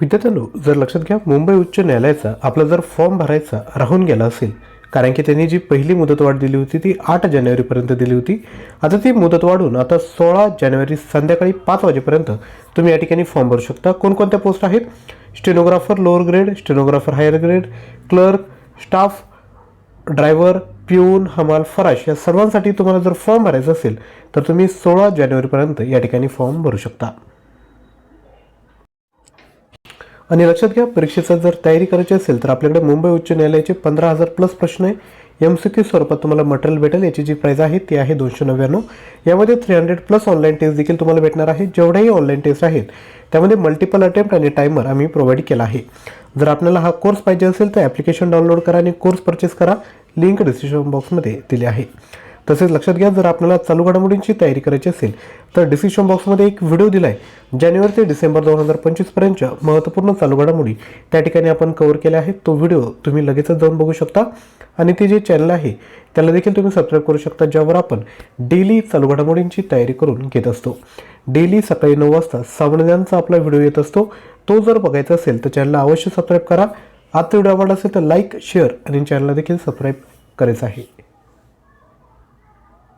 विद्यार्थ्यांनो जर लक्षात घ्या मुंबई उच्च न्यायालयाचा आपला जर फॉर्म भरायचा राहून गेला असेल कारण की त्यांनी जी पहिली मुदतवाढ दिली होती ती आठ जानेवारीपर्यंत दिली होती. आता ती मुदत वाढून आता सोळा जानेवारी संध्याकाळी पाच वाजेपर्यंत तुम्ही या ठिकाणी फॉर्म भरू शकता. कोणकोणत्या पोस्ट आहेत? Stenographer lower grade stenographer higher grade clerk staff driver peon हमाल फराश या सर्वांसाठी तुम्हाला जर फॉर्म भरायचा असेल तर तुम्ही सोळा जानेवारीपर्यंत या ठिकाणी फॉर्म भरू शकता. आणि लक्षात घ्या परीक्षेचा जर तयारी करायची असेल तर आपल्याकडे मुंबई उच्च न्यायालयाचे पंधरा हजार प्लस प्रश्न आहे. एम सी क्यू स्वरूपात तुम्हाला मटेरियल भेटेल. याची जी प्राईज आहे ती आहे दोनशे नव्याण्णव. यामध्ये three hundred plus online test देखील तुम्हाला भेटणार आहे. जेवढ्याही ऑनलाईन टेस्ट आहेत त्यामध्ये मल्टिपल अटेम्प्ट आणि टायमर आम्ही प्रोव्हाइड केला आहे. जर आपल्याला हा कोर्स पाहिजे असेल तर ॲप्लिकेशन डाउनलोड करा आणि कोर्स परचेस करा. लिंक डिस्क्रिप्शन बॉक्समध्ये दिली आहे. तसेच लक्षात घ्या जर आपल्याला चालू घडामोडींची तयारी करायची असेल तर डिस्क्रिप्शन बॉक्समध्ये एक व्हिडिओ दिला आहे जानेवारी ते डिसेंबर दोन हजार पंचवीसपर्यंतच्या महत्त्वपूर्ण चालू घडामोडी. त्या ठिकाणी आपण कव्हर केल्या आहेत तो व्हिडिओ तुम्ही लगेचच जाऊन बघू शकता. आणि ते जे चॅनल आहे त्याला देखील तुम्ही सबस्क्राईब करू शकता ज्यावर आपण डेली चालू घडामोडींची तयारी करून घेत असतो. डेली सकाळी नऊ वाजता सामन्यांचा आपला व्हिडिओ येत असतो. तो जर बघायचा असेल तर चॅनलला अवश्य सबस्क्राईब करा. आजचा व्हिडिओ आवडला असेल तर लाईक शेअर आणि चॅनलला देखील सबस्क्राईब करायचं आहे.